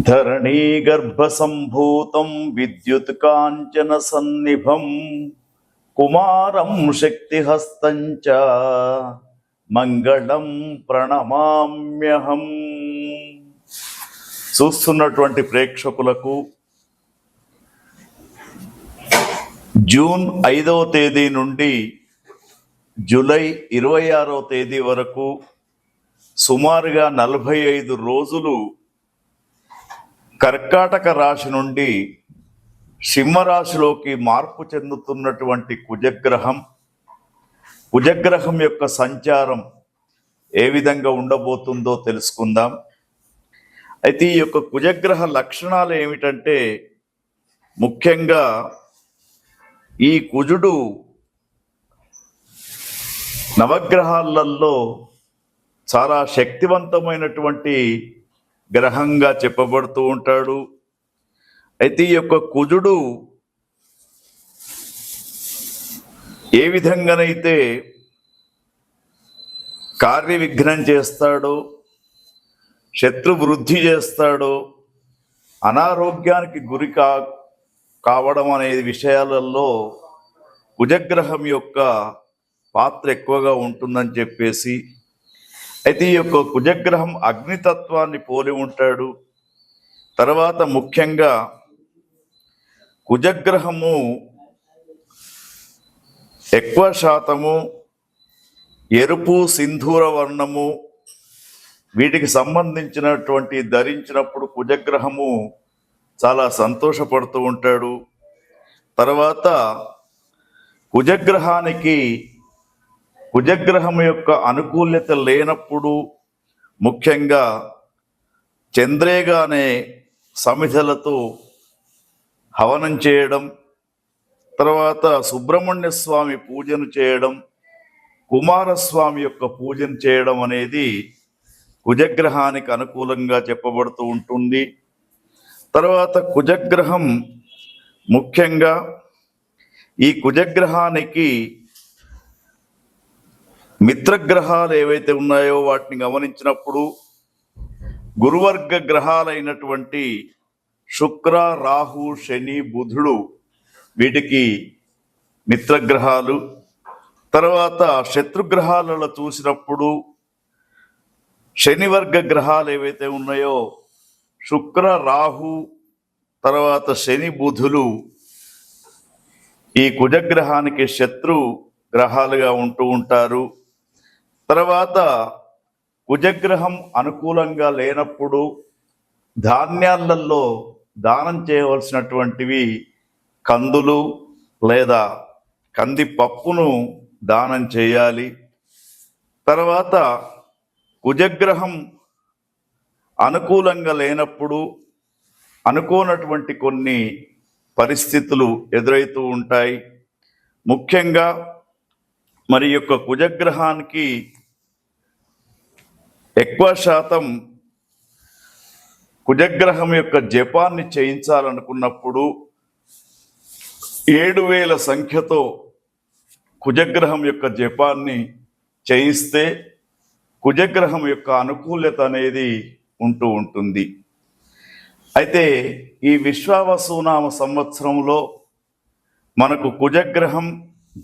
ధరణీగర్భసంభూతం విద్యుత్ కాంచన సన్నిభం కుమారం శక్తిహస్తం మంగళం ప్రణమామ్యహం. చూస్తున్నటువంటి ప్రేక్షకులకు జూన్ ఐదవ తేదీ నుండి జూలై ఇరవై ఆరో తేదీ వరకు సుమారుగా నలభై ఐదు రోజులు కర్కాటక రాశి నుండి సింహరాశిలోకి మార్పు చెందుతున్నటువంటి కుజగ్రహం కుజగ్రహం యొక్క సంచారం ఏ విధంగా ఉండబోతుందో తెలుసుకుందాం. అయితే ఈ యొక్క కుజగ్రహ లక్షణాలు ఏమిటంటే ముఖ్యంగా ఈ కుజుడు నవగ్రహాలలో చాలా శక్తివంతమైనటువంటి గ్రహంగా చెప్పబడుతూ ఉంటాడు. అయితే ఈ యొక్క కుజుడు ఏ విధంగానైతే కార్య విఘ్నం చేస్తాడో శత్రు వృద్ధి చేస్తాడో అనారోగ్యానికి గురి కా కావడం అనే విషయాలలో కుజగ్రహం యొక్క పాత్ర ఎక్కువగా ఉంటుందని చెప్పేసి అయితే ఈ యొక్క కుజగ్రహం అగ్నితత్వాన్ని పోలి ఉంటాడు. తర్వాత ముఖ్యంగా కుజగ్రహము ఎక్కువ శాతము ఎరుపు సింధూర వర్ణము వీటికి సంబంధించినటువంటి ధరించినప్పుడు కుజగ్రహము చాలా సంతోషపడుతూ ఉంటాడు. తర్వాత కుజగ్రహానికి కుజగ్రహం యొక్క అనుకూల్యత లేనప్పుడు ముఖ్యంగా చంద్రేగానే సమిధలతో హవనం చేయడం తర్వాత సుబ్రహ్మణ్య స్వామి పూజను చేయడం కుమారస్వామి యొక్క పూజను చేయడం అనేది కుజగ్రహానికి అనుకూలంగా చెప్పబడుతూ ఉంటుంది. తర్వాత కుజగ్రహం ముఖ్యంగా ఈ కుజగ్రహానికి మిత్రగ్రహాలు ఏవైతే ఉన్నాయో వాటిని గమనించినప్పుడు గురువర్గ గ్రహాలైనటువంటి శుక్ర రాహు శని బుధుడు వీటికి మిత్రగ్రహాలు. తర్వాత శత్రుగ్రహాలలో చూసినప్పుడు శనివర్గ గ్రహాలు ఏవైతే ఉన్నాయో శుక్ర రాహు తర్వాత శని బుధులు ఈ కుజగ్రహానికి శత్రు గ్రహాలుగా ఉంటూ ఉంటారు. తర్వాత కుజగ్రహం అనుకూలంగా లేనప్పుడు ధాన్యాలలో దానం చేయవలసినటువంటివి కందులు లేదా కంది పప్పును దానం చేయాలి. తర్వాత కుజగ్రహం అనుకూలంగా లేనప్పుడు అనుకోనటువంటి కొన్ని పరిస్థితులు ఎదురవుతూ ఉంటాయి. ముఖ్యంగా మరి యొక్క కుజగ్రహానికి ఎక్కువ శాతం కుజగ్రహం యొక్క జపాన్ని చేయించాలనుకున్నప్పుడు ఏడు వేల సంఖ్యతో కుజగ్రహం యొక్క జపాన్ని చేయిస్తే కుజగ్రహం యొక్క అనుకూలత అనేది ఉంటూ ఉంటుంది. అయితే ఈ విశ్వావసునామ సంవత్సరంలో మనకు కుజగ్రహం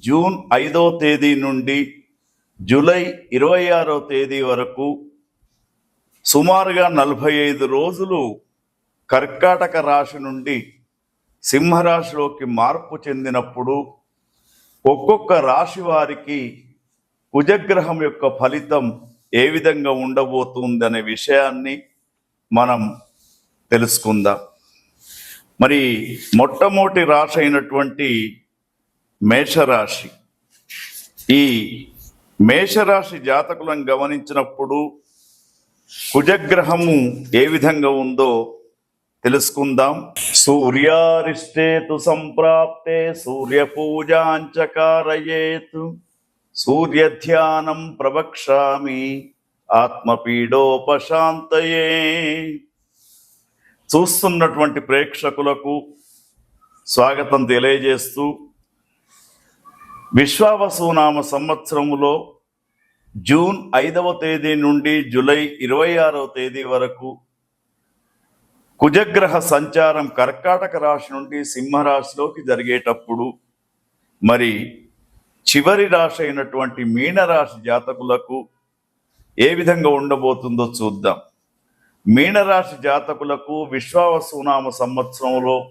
జూన్ ఐదో తేదీ నుండి జూలై ఇరవై ఆరో తేదీ వరకు సుమారుగా నలభై ఐదు రోజులు కర్కాటక రాశి నుండి సింహరాశిలోకి మార్పు చెందినప్పుడు ఒక్కొక్క రాశి వారికి కుజగ్రహం యొక్క ఫలితం ఏ విధంగా ఉండబోతుంది అనే విషయాన్ని మనం తెలుసుకుందాం. మరి మొట్టమొదటి రాశి అయినటువంటి మేషరాశి. ఈ మేషరాశి జాతకులను గమనించినప్పుడు కుజగ్రహము ఏ విధంగా ఉందో తెలుసుకుందాం. సూర్యారిష్టేతు సంప్రాప్తే సూర్య పూజాంచకారయేతు సూర్యధ్యానం ప్రవక్ష్యామి ఆత్మపీడోపశాంతయే. చూస్తున్నటువంటి ప్రేక్షకులకు స్వాగతం తెలియజేస్తూ విశ్వావసునామ సంవత్సరములో జూన్ ఐదవ తేదీ నుండి జూలై ఇరవై ఆరవ తేదీ వరకు కుజగ్రహ సంచారం కర్కాటక రాశి నుండి సింహరాశిలోకి జరిగేటప్పుడు మరి చివరి రాశి అయినటువంటి మీనరాశి జాతకులకు ఏ విధంగా ఉండబోతుందో చూద్దాం. మీనరాశి జాతకులకు విశ్వావసునామ సంవత్సరంలో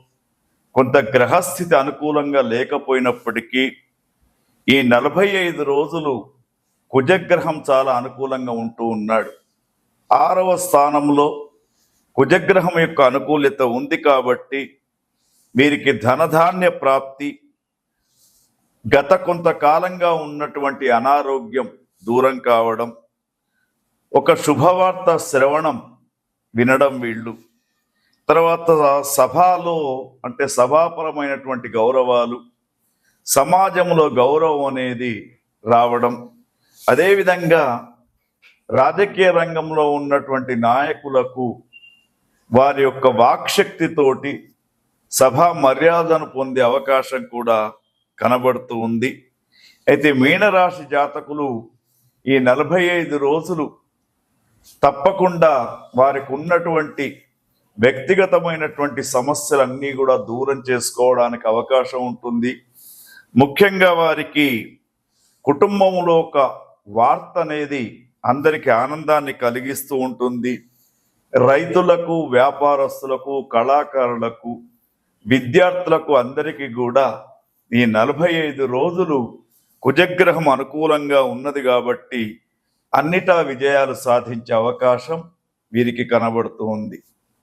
కొంత గ్రహస్థితి అనుకూలంగా లేకపోయినప్పటికీ ఈ నలభై ఐదు రోజులు కుజగ్రహం చాలా అనుకూలంగా ఉంటూ ఉన్నాడు. ఆరవ స్థానంలో కుజగ్రహం యొక్క అనుకూల్యత ఉంది కాబట్టి వీరికి ధనధాన్య ప్రాప్తి గత కొంతకాలంగా ఉన్నటువంటి అనారోగ్యం దూరం కావడం ఒక శుభవార్త శ్రవణం వినడం వీళ్ళు. తర్వాత సభలో అంటే సభాపరమైనటువంటి గౌరవాలు సమాజంలో గౌరవం అనేది రావడం అదేవిధంగా రాజకీయ రంగంలో ఉన్నటువంటి నాయకులకు వారి యొక్క వాక్శక్తితోటి సభా మర్యాదను పొందే అవకాశం కూడా కనబడుతూ ఉంది. అయితే మీనరాశి జాతకులు ఈ నలభై ఐదు రోజులు తప్పకుండా వారికి ఉన్నటువంటి వ్యక్తిగతమైనటువంటి సమస్యలన్నీ కూడా దూరం చేసుకోవడానికి అవకాశం ఉంటుంది. ముఖ్యంగా వారికి కుటుంబంలో ఒక వార్త అనేది అందరికి ఆనందాన్ని కలిగిస్తూ ఉంటుంది. రైతులకు వ్యాపారస్తులకు కళాకారులకు విద్యార్థులకు అందరికీ కూడా ఈ నలభై ఐదు రోజులు కుజగ్రహం అనుకూలంగా ఉన్నది కాబట్టి అన్నిటా విజయాలు సాధించే అవకాశం వీరికి కనబడుతూ ఉంది.